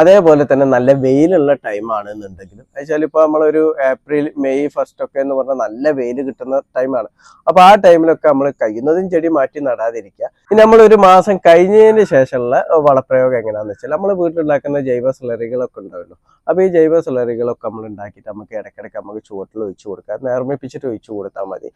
അതേപോലെ തന്നെ നല്ല വെയിലുള്ള ടൈമാണ് എന്നുണ്ടെങ്കിലും വെച്ചാൽ ഇപ്പോൾ നമ്മളൊരു ഏപ്രിൽ മെയ് ഫസ്റ്റ് ഒക്കെ എന്ന് പറഞ്ഞാൽ നല്ല വെയിൽ കിട്ടുന്ന ടൈമാണ് അപ്പോൾ ആ ടൈമിലൊക്കെ നമ്മൾ കഴിയുന്നതും ചെടി മാറ്റി നടാതിരിക്കുക. ഇനി നമ്മൾ ഒരു മാസം കഴിഞ്ഞതിന് ശേഷമുള്ള വളപ്രയോഗം എങ്ങനെയാണെന്ന് വെച്ചാൽ നമ്മൾ വീട്ടിലുണ്ടാക്കുന്ന ജൈവ സിലറികളൊക്കെ ഉണ്ടാവുമല്ലോ അപ്പോൾ ഈ ജൈവ സിലറികളൊക്കെ നമ്മൾ ഉണ്ടാക്കിയിട്ട് നമുക്ക് ഇടയ്ക്കിടയ്ക്ക് നമുക്ക് ചുവട്ടിൽ ഒഴിച്ചു കൊടുക്കാം. നേർമ്മിപ്പിച്ചിട്ട് ഒഴിച്ചു കൊടുത്താൽ മതി.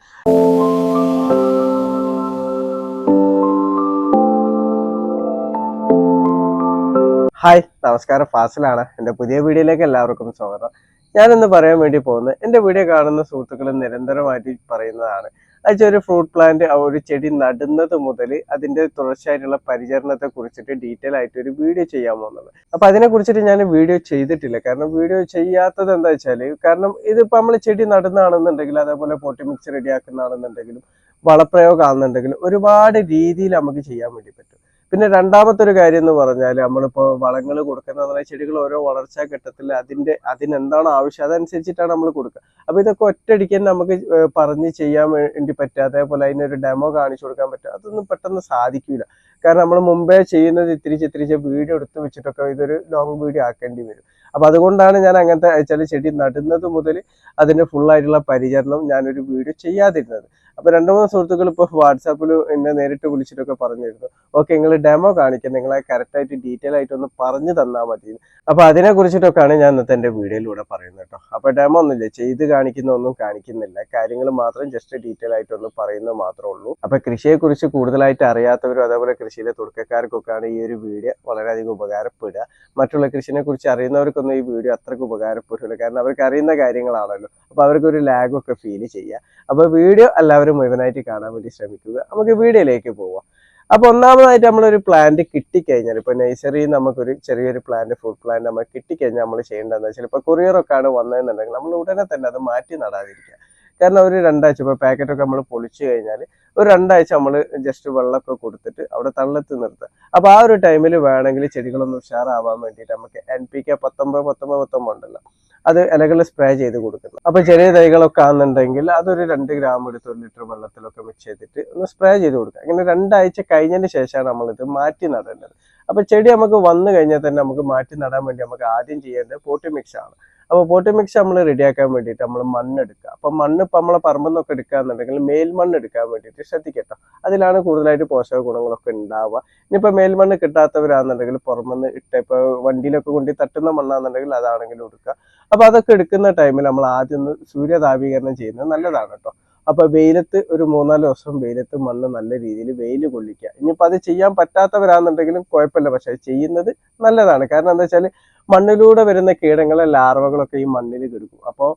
ഹായ് നമസ്കാരം. ഫാസിലാണ്. എന്റെ പുതിയ വീഡിയോയിലേക്ക് എല്ലാവർക്കും സ്വാഗതം. ഞാനിന്ന് പറയാൻ വേണ്ടി പോകുന്നത് എന്റെ വീഡിയോ കാണുന്ന സുഹൃത്തുക്കൾ നിരന്തരമായിട്ട് പറയുന്നതാണ്. അയച്ച ഒരു ഫ്രൂട്ട് പ്ലാന്റ് ഒരു ചെടി നടുന്നത് മുതൽ അതിന്റെ തുടർച്ചയായിട്ടുള്ള പരിചരണത്തെ കുറിച്ചിട്ട് ഡീറ്റെയിൽ ആയിട്ട് ഒരു വീഡിയോ ചെയ്യാൻ പോകുന്നത്. അപ്പോൾ അതിനെ കുറിച്ചിട്ട് ഞാൻ വീഡിയോ ചെയ്തിട്ടില്ല. കാരണം വീഡിയോ ചെയ്യാത്തത് എന്താ വെച്ചാൽ കാരണം ഇതിപ്പോൾ നമ്മൾ ചെടി നടുന്നതാണെന്നുണ്ടെങ്കിൽ അതേപോലെ പൊട്ടി മിക്സ് റെഡിയാക്കുന്നതാണെന്നുണ്ടെങ്കിലും വളപ്രയോഗം ആണെന്നുണ്ടെങ്കിലും ഒരുപാട് രീതിയിൽ നമുക്ക് ചെയ്യാൻ വേണ്ടി പറ്റും. പിന്നെ രണ്ടാമത്തെ ഒരു കാര്യം എന്ന് പറഞ്ഞാൽ നമ്മളിപ്പോൾ വളങ്ങൾ കൊടുക്കുന്ന ചെടികൾ ഓരോ വളർച്ചാ ഘട്ടത്തിൽ അതിന്റെ അതിനെന്താണ് ആവശ്യം? അതനുസരിച്ചിട്ടാണ് നമ്മൾ കൊടുക്കുക അപ്പോൾ ഇതൊക്കെ ഒറ്റയടിക്ക് തന്നെ നമുക്ക് പറഞ്ഞ് ചെയ്യാൻ വേണ്ടി പറ്റുക. അതേപോലെ അതിനൊരു ഡെമോ കാണിച്ചു കൊടുക്കാൻ പറ്റുക. അതൊന്നും പെട്ടെന്ന് സാധിക്കില്ല കാരണം നമ്മൾ മുമ്പേ ചെയ്യുന്നത് ഇത്തിരി ചിത്രിച്ച് വീഡിയോ എടുത്ത് വെച്ചിട്ടൊക്കെ ഇതൊരു ലോങ് വീഡിയോ ആക്കേണ്ടി വരും. അപ്പോൾ അതുകൊണ്ടാണ് ഞാൻ അങ്ങനത്തെ ചില ചെടി നടുന്നത് മുതൽ അതിന്റെ ഫുൾ ആയിട്ടുള്ള പരിചരണം ഞാനൊരു വീഡിയോ ചെയ്യാതിരുന്നത്. അപ്പൊ രണ്ടു മൂന്ന് സുഹൃത്തുക്കൾ ഇപ്പോൾ വാട്സാപ്പിൽ എന്നെ നേരിട്ട് വിളിച്ചിട്ടൊക്കെ പറഞ്ഞിരുന്നു. ഓക്കെ നിങ്ങൾ ഡെമോ കാണിക്കാൻ നിങ്ങളെ കറക്റ്റ് ആയിട്ട് ഡീറ്റെയിൽ ആയിട്ട് ഒന്ന് പറഞ്ഞു തന്നാൽ മതി. അപ്പൊ അതിനെ കുറിച്ചിട്ടൊക്കെയാണ് ഞാൻ ഇന്നത്തെ എന്റെ വീഡിയോയിലൂടെ പറയുന്നത് കേട്ടോ. അപ്പൊ ഡെമോ ഒന്നുമില്ല ചെയ്ത് കാണിക്കുന്ന ഒന്നും കാണിക്കുന്നില്ല. കാര്യങ്ങൾ മാത്രം ജസ്റ്റ് ഡീറ്റെയിൽ ആയിട്ട് ഒന്ന് പറയുന്നത് മാത്രമേ ഉള്ളൂ. അപ്പൊ കൃഷിയെ കുറിച്ച് കൂടുതലായിട്ട് അറിയാത്തവരും അതേപോലെ കൃഷിയിലെ തുടക്കക്കാർക്കൊക്കെയാണ് ഈ ഒരു വീഡിയോ വളരെയധികം ഉപകാരപ്പെടുക. മറ്റുള്ള കൃഷിനെ കുറിച്ച് അറിയുന്നവർക്കൊന്നും ഈ വീഡിയോ അത്രയ്ക്ക് ഉപകാരപ്പെടില്ല കാരണം അവർക്ക് അറിയുന്ന കാര്യങ്ങളാണല്ലോ. അപ്പൊ അവർക്ക് ഒരു ലാഗൊക്കെ ഫീൽ ചെയ്യുക. അപ്പൊ വീഡിയോ എല്ലാവരും മുഴുവനായിട്ട് കാണാൻ വേണ്ടി ശ്രമിക്കുക നമുക്ക് വീഡിയോയിലേക്ക് പോവാം. അപ്പൊ ഒന്നാമതായിട്ട് നമ്മളൊരു പ്ലാന്റ് കിട്ടിക്കഴിഞ്ഞാൽ ഇപ്പൊ നഴ്സറി നമുക്കൊരു ചെറിയൊരു പ്ലാന്റ് ഫ്രൂട്ട് പ്ലാന്റ് നമുക്ക് കിട്ടിക്കഴിഞ്ഞാൽ നമ്മൾ ചെയ്യേണ്ടതെന്ന് വെച്ചാൽ ഇപ്പൊ കൊറിയറൊക്കെ ആണ് വന്നതെന്നുണ്ടെങ്കിൽ നമ്മൾ ഉടനെ തന്നെ അത് മാറ്റി നടാതിരിക്കുക. കാരണം ഒരു രണ്ടാഴ്ച ഇപ്പൊ പാക്കറ്റൊക്കെ നമ്മൾ പൊളിച്ചു കഴിഞ്ഞാൽ ഒരു രണ്ടാഴ്ച നമ്മൾ ജസ്റ്റ് വെള്ളമൊക്കെ കൊടുത്തിട്ട് അവിടെ തള്ളത്ത് നിർത്തുക അപ്പൊ ആ ഒരു ടൈമിൽ വേണമെങ്കിൽ ചെടികളൊന്ന് ഉഷാറാവാൻ വേണ്ടിയിട്ട് നമുക്ക് എൻ പി കെ പത്തൊമ്പത് പത്തൊമ്പത് പത്തൊമ്പത് ഉണ്ടല്ലോ. അത് ഇലകൾ സ്പ്രേ ചെയ്ത് കൊടുക്കുന്നു അപ്പൊ ചെറിയ തൈകളൊക്കെ ആണെന്നുണ്ടെങ്കിൽ അതൊരു രണ്ട് ഗ്രാം എടുത്ത് ഒരു ലിറ്റർ വെള്ളത്തിലൊക്കെ മിക്സ് ചെയ്തിട്ട് ഒന്ന് സ്പ്രേ ചെയ്ത് കൊടുക്കുക. അങ്ങനെ രണ്ടാഴ്ച കഴിഞ്ഞതിന് ശേഷമാണ് നമ്മളിത് മാറ്റി നടേണ്ടത്. അപ്പൊ ചെടി നമുക്ക് വന്നു കഴിഞ്ഞാൽ തന്നെ നമുക്ക് മാറ്റി നടാൻ വേണ്ടി നമുക്ക് ആദ്യം ചെയ്യേണ്ടത് പോട്ടി മിക്സ് ആണ്. അപ്പോൾ പോട്ടി മിക്സ് നമ്മൾ റെഡിയാക്കാൻ വേണ്ടിയിട്ട് നമ്മൾ മണ്ണ് എടുക്കുക അപ്പം മണ്ണ് ഇപ്പം നമ്മളെ പറമ്പെന്നൊക്കെ എടുക്കാന്നുണ്ടെങ്കിൽ മേൽമണ്ണ് എടുക്കാൻ വേണ്ടിയിട്ട് ശ്രദ്ധിക്കട്ടോ അതിലാണ് കൂടുതലായിട്ട് പോഷക ഗുണങ്ങളൊക്കെ ഉണ്ടാവുക. ഇനിയിപ്പോൾ മേൽമണ്ണ് കിട്ടാത്തവരാണെന്നുണ്ടെങ്കിൽ പുറമെന്ന് ഇട്ട ഇപ്പോൾ വണ്ടിയിലൊക്കെ കൊണ്ടി തട്ടുന്ന മണ്ണാണെന്നുണ്ടെങ്കിൽ അതാണെങ്കിലും എടുക്കുക. അപ്പോൾ അതൊക്കെ എടുക്കുന്ന ടൈമിൽ നമ്മൾ ആദ്യം ഒന്ന് സൂര്യതാപീകരണം ചെയ്യുന്നത് നല്ലതാണ് കേട്ടോ അപ്പൊ വെയിലത്ത് ഒരു മൂന്നാൽ ദിവസം വെയിലത്ത് മണ്ണ് നല്ല രീതിയിൽ വെയിൽ കൊള്ളിക്കുക. ഇനിയിപ്പോൾ അത് ചെയ്യാൻ പറ്റാത്തവരാണെന്നുണ്ടെങ്കിലും കുഴപ്പമില്ല. പക്ഷെ ചെയ്യുന്നത് നല്ലതാണ്. കാരണം എന്താ വെച്ചാൽ മണ്ണിലൂടെ വരുന്ന കീടങ്ങളെ ലാർവകളൊക്കെ ഈ മണ്ണിൽ കിടക്കും. അപ്പോൾ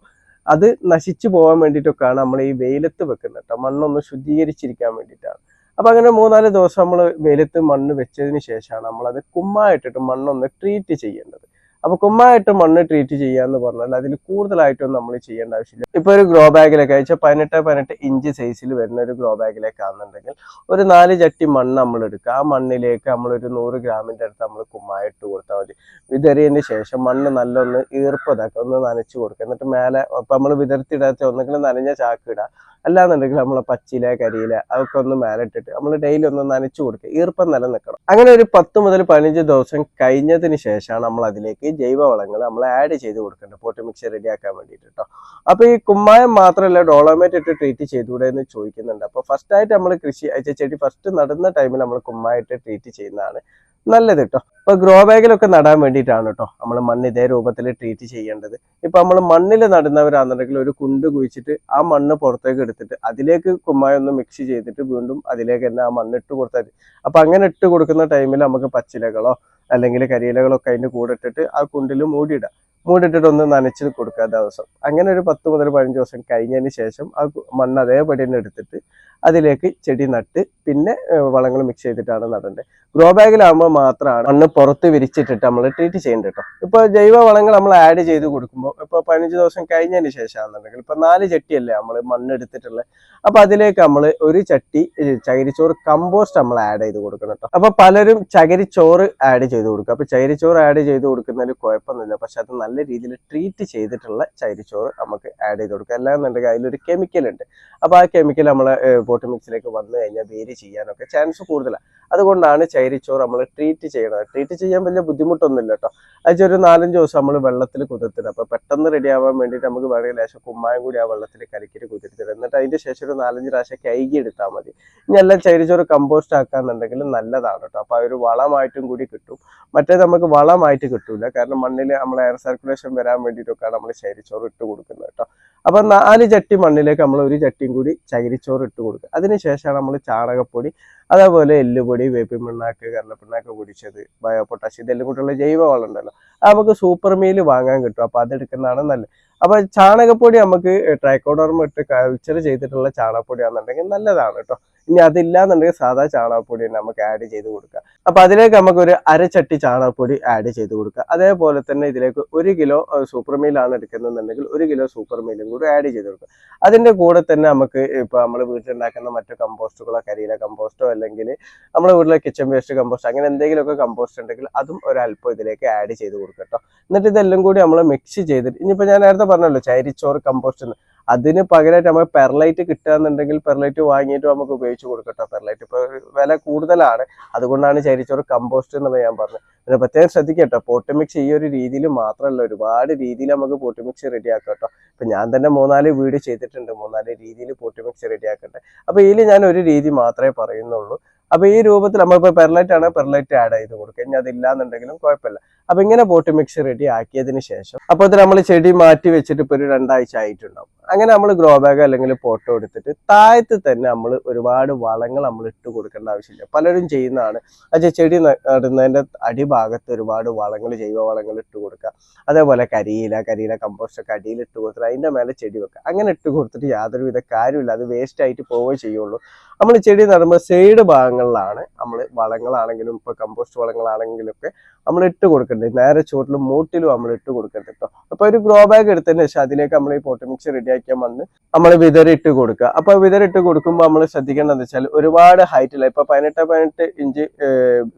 അത് നശിച്ചു പോകാൻ വേണ്ടിയിട്ടൊക്കെയാണ് നമ്മൾ ഈ വെയിലത്ത് വെക്കുന്നത് കേട്ടോ മണ്ണൊന്ന് ശുദ്ധീകരിച്ചിരിക്കാൻ വേണ്ടിയിട്ടാണ്. അപ്പൊ അങ്ങനെ മൂന്നാൽ ദിവസം നമ്മൾ വെയിലത്ത് മണ്ണ് വെച്ചതിന് ശേഷമാണ് നമ്മളത് കുമ്മായിട്ടിട്ട് മണ്ണൊന്ന് ട്രീറ്റ് ചെയ്യേണ്ടത്. അപ്പൊ കുമ്മായിട്ട് മണ്ണ് ട്രീറ്റ് ചെയ്യാന്ന് പറഞ്ഞാൽ അതിൽ കൂടുതലായിട്ടൊന്നും നമ്മൾ ചെയ്യേണ്ട ആവശ്യമില്ല. ഇപ്പൊ ഒരു ഗ്രോ ബാഗിലൊക്കെ അയച്ചാൽ പതിനെട്ട് പതിനെട്ട് ഇഞ്ച് സൈസിൽ വരുന്ന ഒരു ഗ്രോ ബാഗിലേക്ക് ആണെന്നുണ്ടെങ്കിൽ ഒരു നാല് ചട്ടി മണ്ണ് നമ്മൾ എടുക്കുക. ആ മണ്ണിലേക്ക് നമ്മൾ ഒരു നൂറ് ഗ്രാമിന്റെ അടുത്ത് നമ്മൾ കുമ്മായിട്ട് കൊടുത്താൽ മതി. വിതറിയതിന് ശേഷം മണ്ണ് നല്ലൊന്ന് ഈർപ്പതാക്കുക ഒന്ന് നനച്ചു കൊടുക്കുക. എന്നിട്ട് മേലെ ഇപ്പൊ നമ്മൾ വിതർത്തിടാത്ത ഒന്നെങ്കിലും നനഞ്ഞ ചാക്ക് ഇടുക അല്ലാന്നുണ്ടെങ്കിൽ നമ്മളെ പച്ചില കരിയില അതൊക്കെ ഒന്ന് മേലിട്ടിട്ട് നമ്മൾ ഡെയിലി ഒന്ന് നനച്ചു കൊടുക്കുക. ഈർപ്പം നിലനിൽക്കണം. അങ്ങനെ ഒരു പത്ത് മുതൽ പതിനഞ്ച് ദിവസം കഴിഞ്ഞതിന് ശേഷമാണ് നമ്മൾ അതിലേക്ക് ജൈവവളങ്ങൾ നമ്മൾ ആഡ് ചെയ്ത് കൊടുക്കേണ്ടത്. പോട്ടി മിക്സ് റെഡിയാക്കാൻ വേണ്ടിയിട്ട് കേട്ടോ അപ്പൊ ഈ കുമ്മായം മാത്രമല്ല ഡോളോമേറ്റ് ഇട്ട് ട്രീറ്റ് ചെയ്തുകൂടെ എന്ന് ചോദിക്കുന്നുണ്ട്. അപ്പൊ ഫസ്റ്റ് ആയിട്ട് നമ്മൾ കൃഷി ചെടി ഫസ്റ്റ് നടുന്ന ടൈമിൽ നമ്മൾ കുമ്മായിട്ട് ട്രീറ്റ് ചെയ്യുന്നതാണ് നല്ലത് കേട്ടോ ഇപ്പൊ ഗ്രോ ബാഗിലൊക്കെ നടാൻ വേണ്ടിയിട്ടാണ് കേട്ടോ നമ്മൾ മണ്ണ് ഇതേ രൂപത്തിൽ ട്രീറ്റ് ചെയ്യേണ്ടത്. ഇപ്പൊ നമ്മൾ മണ്ണിൽ നടുന്നവരാണെന്നുണ്ടെങ്കിൽ ഒരു കുണ്ട് കുഴിച്ചിട്ട് ആ മണ്ണ് പുറത്തേക്ക് എടുത്തിട്ട് അതിലേക്ക് കുമ്മായ ഒന്ന് മിക്സ് ചെയ്തിട്ട് വീണ്ടും അതിലേക്ക് തന്നെ ആ മണ്ണ് ഇട്ട് കൊടുത്താൽ മതി. അപ്പൊ അങ്ങനെ ഇട്ട് കൊടുക്കുന്ന ടൈമിൽ നമുക്ക് പച്ചിലകളോ അല്ലെങ്കിൽ കരിയിലകളൊക്കെ അതിന്റെ കൂടെ ഇട്ടിട്ട് ആ കുണ്ടിൽ മൂടിയിടാം മൂടിയിട്ടിട്ട് ഒന്ന് നനച്ച് കൊടുക്കുക ദിവസം. അങ്ങനെ ഒരു പത്ത് മുതൽ പതിനഞ്ച് ദിവസം കഴിഞ്ഞതിന് ശേഷം ആ മണ്ണ് അതേപടി തന്നെ എടുത്തിട്ട് അതിലേക്ക് ചെടി നട്ട് പിന്നെ വളങ്ങൾ മിക്സ് ചെയ്തിട്ടാണ് നടേണ്ടത് ഗ്രോ ബാഗിലാകുമ്പോൾ മാത്രമാണ് മണ്ണ് പുറത്ത് വിരിച്ചിട്ടിട്ട് നമ്മൾ ട്രീറ്റ് ചെയ്യേണ്ടത് കേട്ടോ ഇപ്പോൾ ജൈവ വളങ്ങൾ നമ്മൾ ആഡ് ചെയ്ത് കൊടുക്കുമ്പോൾ ഇപ്പോൾ പതിനഞ്ച് ദിവസം കഴിഞ്ഞതിന് ശേഷമാണെന്നുണ്ടെങ്കിൽ ഇപ്പോൾ നാല് ചട്ടിയല്ലേ നമ്മൾ മണ്ണ് എടുത്തിട്ടുള്ളത് അപ്പോൾ അതിലേക്ക് നമ്മൾ ഒരു ചട്ടി ചകിരിച്ചോറ് കമ്പോസ്റ്റ് നമ്മൾ ആഡ് ചെയ്ത് കൊടുക്കണം കേട്ടോ അപ്പോൾ പലരും ചകിരിച്ചോറ് ആഡ് ചെയ്ത് കൊടുക്കും. അപ്പോൾ ചകിരിച്ചോറ് ആഡ് ചെയ്ത് കൊടുക്കുന്നതിൽ കുഴപ്പമൊന്നുമില്ല. പക്ഷെ അത് നല്ല രീതിയിൽ ട്രീറ്റ് ചെയ്തിട്ടുള്ള ചകിരിച്ചോറ് നമുക്ക് ആഡ് ചെയ്ത് കൊടുക്കുക അല്ലാന്നുണ്ടെങ്കിൽ അതിലൊരു കെമിക്കൽ ഉണ്ട്. അപ്പോൾ ആ കെമിക്കൽ നമ്മളെ പോട്ട് മിക്സിലേക്ക് വന്നു കഴിഞ്ഞാൽ വേര് ചെയ്യാനൊക്കെ ചാൻസ് കൂടുതലാണ് അതുകൊണ്ടാണ് ചൈരിച്ചോറ് നമ്മൾ ട്രീറ്റ് ചെയ്യണത്. ട്രീറ്റ് ചെയ്യാൻ വലിയ ബുദ്ധിമുട്ടൊന്നുമില്ല കേട്ടോ അത് ഒരു നാലഞ്ച് ദിവസം നമ്മൾ വെള്ളത്തിൽ കുതിർത്തിടും. അപ്പോൾ പെട്ടെന്ന് റെഡി ആവാൻ വേണ്ടിയിട്ട് നമുക്ക് വേണമെങ്കിൽ ലേശം കുമ്മായം കൂടി ആ വെള്ളത്തിൽ കലക്കിയിട്ട് കുതിർത്തിടും. എന്നിട്ട് അതിന്റെ ശേഷം ഒരു നാലഞ്ച് പ്രാവശ്യം കൈകി എടുത്താൽ മതി. ഇനി എല്ലാം ചൈരിച്ചോറ് കമ്പോസ്റ്റ് ആക്കാന്നുണ്ടെങ്കിൽ നല്ലതാണ് കേട്ടോ അപ്പോൾ ഒരു വളമായിട്ടും കൂടി കിട്ടും. മറ്റേ നമുക്ക് വളമായിട്ട് കിട്ടൂല. കാരണം മണ്ണിൽ നമ്മൾ എയർ സർക്കുലേഷൻ വരാൻ വേണ്ടിയിട്ടൊക്കെയാണ് നമ്മൾ ചൈരിച്ചോറ് ഇട്ട് കൊടുക്കുന്നത് കേട്ടോ അപ്പൊ നാല് ചട്ടി മണ്ണിലേക്ക് നമ്മൾ ഒരു ചട്ടിയും കൂടി ചകിരിച്ചോറ് ഇട്ട് കൊടുക്കുക. അതിനുശേഷമാണ് നമ്മൾ ചാണകപ്പൊടി അതേപോലെ എല്ലുപൊടി വേപ്പിൻ പിണ്ണാക്ക് കടലപ്പിണ്ണാക്ക് പൊടിച്ചത് ബയോ പൊട്ടാഷ് ഇതെല്ലാം കൂട്ടുള്ള ജൈവ വളം ഉണ്ടല്ലോ. നമുക്ക് സൂപ്പർ മീൽ വാങ്ങാൻ കിട്ടും. അപ്പൊ അതെടുക്കുന്നതാണ് നല്ലത്. അപ്പൊ ചാണകപ്പൊടി നമുക്ക് ട്രൈക്കോഡർമ ഇട്ട് കൾച്ചർ ചെയ്തിട്ടുള്ള ചാണകപ്പൊടി ആണെന്നുണ്ടെങ്കിൽ നല്ലതാണ് കേട്ടോ. ഇനി അതില്ലാന്നുണ്ടെങ്കിൽ സാധാ ചാണകപ്പൊടി നമുക്ക് ആഡ് ചെയ്ത് കൊടുക്കുക. അപ്പൊ അതിലേക്ക് നമുക്ക് ഒരു അരച്ചട്ടി ചാണകപ്പൊടി ആഡ് ചെയ്ത് കൊടുക്കുക. അതേപോലെ തന്നെ ഇതിലേക്ക് ഒരു കിലോ സൂപ്പർ മീലാണ് എടുക്കുന്നുണ്ടെങ്കിൽ ഒരു കിലോ സൂപ്പർ മീലും കൂടി ആഡ് ചെയ്ത് കൊടുക്കുക. അതിന്റെ കൂടെ തന്നെ നമുക്ക് ഇപ്പൊ നമ്മൾ വീട്ടിലുണ്ടാക്കുന്ന മറ്റു കമ്പോസ്റ്റുകളോ കരിയില കമ്പോസ്റ്റോ അല്ലെങ്കിൽ നമ്മുടെ വീട്ടിലെ കിച്ചൺ വേസ്റ്റ് കമ്പോസ്റ്റ് അങ്ങനെ എന്തെങ്കിലുമൊക്കെ കമ്പോസ്റ്റ് ഉണ്ടെങ്കിൽ അതും ഒരല്പം ഇതിലേക്ക് ആഡ് ചെയ്ത് കൊടുക്കുക എന്നിട്ട് ഇതെല്ലാം കൂടി നമ്മൾ മിക്സ് ചെയ്തിട്ട് ഇനിയിപ്പോൾ ഞാൻ നേരത്തെ പറഞ്ഞല്ലോ ചൈരിച്ചോറ് കമ്പോസ്റ്റ് അതിന് പകരമായിട്ട് നമുക്ക് പെർലൈറ്റ് കിട്ടുകയെന്നുണ്ടെങ്കിൽ പെർലൈറ്റ് വാങ്ങിയിട്ട് നമുക്ക് ഉപയോഗിച്ച് കൊടുക്കട്ടോ പെർലൈറ്റ്. ഇപ്പോൾ വില കൂടുതലാണ്. അതുകൊണ്ടാണ് ചരിച്ചോറ് കമ്പോസ്റ്റ് എന്ന് ഞാൻ പറഞ്ഞത്. പിന്നെ പ്രത്യേകം ശ്രദ്ധിക്കട്ടോ പോട്ട് മിക്സ് ഈ ഒരു രീതിയിൽ മാത്രമല്ല ഒരുപാട് രീതിയിൽ നമുക്ക് പോട്ട് മിക്സ് റെഡി ആക്കട്ടോ ഇപ്പം ഞാൻ തന്നെ മൂന്നാൽ വീട് ചെയ്തിട്ടുണ്ട് മൂന്നാൽ രീതിയിൽ പോട്ട് മിക്സ് റെഡി ആക്കട്ടെ അപ്പൊ ഇതിൽ ഞാൻ ഒരു രീതി മാത്രമേ പറയുന്നുള്ളൂ. അപ്പോൾ ഈ രൂപത്തിൽ നമ്മളിപ്പോ പെർലൈറ്റ് ആണ് പെർലൈറ്റ് ആഡ് ചെയ്ത് കൊടുക്കുക. ഇനി അതില്ലാന്നുണ്ടെങ്കിലും കുഴപ്പമില്ല. അപ്പൊ ഇങ്ങനെ പോട്ട് മിക്സ് റെഡി ആക്കിയതിന് ശേഷം അപ്പോൾ ഇത് നമ്മൾ ചെടി മാറ്റി വെച്ചിട്ട് ഇപ്പൊ ഒരു രണ്ടാഴ്ച ആയിട്ടുണ്ടാവും. അങ്ങനെ നമ്മൾ ഗ്രോ ബാഗ് അല്ലെങ്കിൽ പോട്ടോ എടുത്തിട്ട് താഴത്ത് തന്നെ നമ്മൾ ഒരുപാട് വളങ്ങൾ നമ്മൾ ഇട്ട് കൊടുക്കേണ്ട ആവശ്യമില്ല. പലരും ചെയ്യുന്നതാണ്. അച്ഛാ ചെടി നടുന്നതിന്റെ അടിഭാഗത്ത് ഒരുപാട് വളങ്ങൾ ജൈവ വളങ്ങൾ ഇട്ട് കൊടുക്കുക. അതേപോലെ കരിയില കരിയില കമ്പോസ്റ്റ് ഒക്കെ അടിയിൽ ഇട്ട് കൊടുത്തിട്ട് അതിന്റെ മേലെ ചെടി വെക്കുക. അങ്ങനെ ഇട്ട് കൊടുത്തിട്ട് യാതൊരുവിധ കാര്യമില്ല അത് വേസ്റ്റ് ആയിട്ട് പോവുകയേ ചെയ്യുള്ളൂ. നമ്മൾ ചെടി നടുമ്പോൾ സൈഡ് ഭാഗങ്ങളിലാണ് നമ്മൾ വളങ്ങളാണെങ്കിലും ഇപ്പൊ കമ്പോസ്റ്റ് വളങ്ങളാണെങ്കിലും ഒക്കെ നമ്മൾ ഇട്ട് കൊടുക്കണ്ടേ. നേരെ ചുവട്ടിലും മൂട്ടിലും നമ്മൾ ഇട്ട് കൊടുക്കരുത് കേട്ടോ അപ്പൊ ഒരു ഗ്രോ ബാഗ് എടുത്തതിന് ശേഷം അതിലേക്ക് നമ്മൾ ഈ പോട്ട് മിക്സ് റെഡിയാക്കിയ മണ്ണ് നമ്മൾ വിതറിട്ട് കൊടുക്കുക അപ്പൊ വിതറിട്ട് കൊടുക്കുമ്പോൾ നമ്മൾ ശ്രദ്ധിക്കേണ്ടത് വെച്ചാൽ ഒരുപാട് ഹൈറ്റില്ല ഇപ്പൊ പതിനെട്ട് പതിനെട്ട് ഇഞ്ച്